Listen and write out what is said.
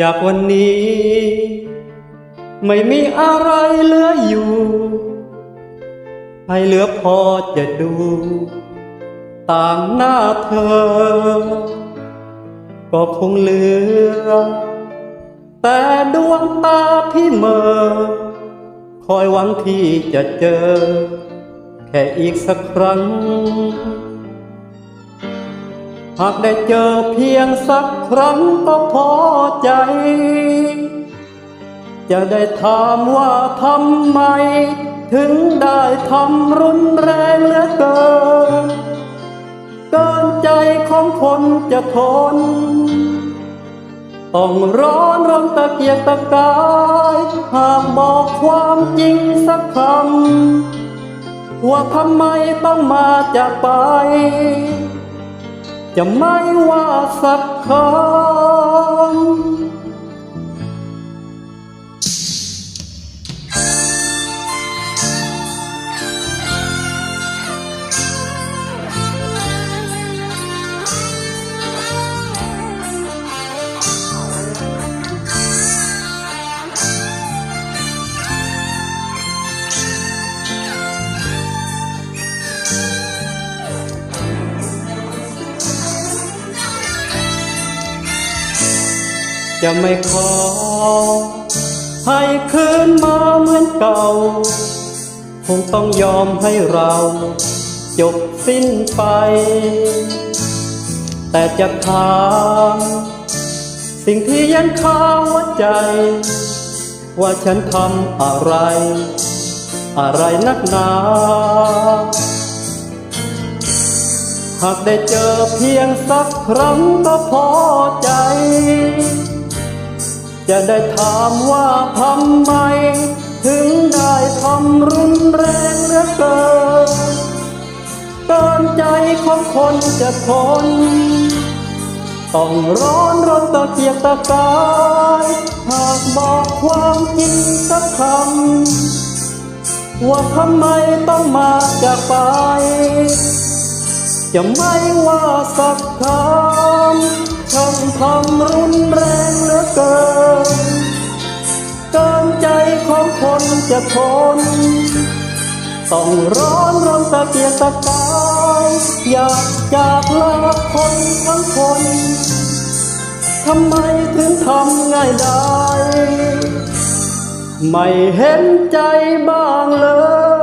จากวันนี้ ไม่มีอะไรเหลืออยู่ให้เหลือพอจะดู ต่างหน้าเธอ ก็คงเหลือ แต่ดวงตาพี่เมอ คอยหวังที่จะเจอ แค่อีกสักครั้ง หากได้เจอเพียงสักครั้งก็พอใจ จะได้ถามว่าทำไม ถึงได้ทำรุนแรงเหลือเกิน เกินใจของคนจะทน ต้องร้อนรนตะเกียกตะกาย หากบอกความจริงสักคำว่าทำไมต้องมาจากไป จะไม่ว่าสักคำ จะไม่ขอ ให้คืนมาเหมือนเก่า คงต้องยอมให้เรา จบสิ้นไป แต่จะถามสิ่งที่ยังคาหัวใจ ว่าฉันทำอะไร อะไรนักหนา หากได้เจอเพียงสักครั้งก็พอใจ จะได้ถามว่าทำไม ถึงได้ทำรุนแรงเหลือเกินเกินใจของคนจะทนต้องร้อนรนตะเกียกตะกายหากบอกความจริงสักคำว่าทำไมต้องมาจากไป จะไม่ว่าสักคำช่างทำรุนแรงเหลือเกิน จะทนต้องร้อนรนตะเกียกตะกายอยากจากลาคนทั้งคนทำไมถึงทำง่ายได้ ไม่เห็นใจบ้างเลย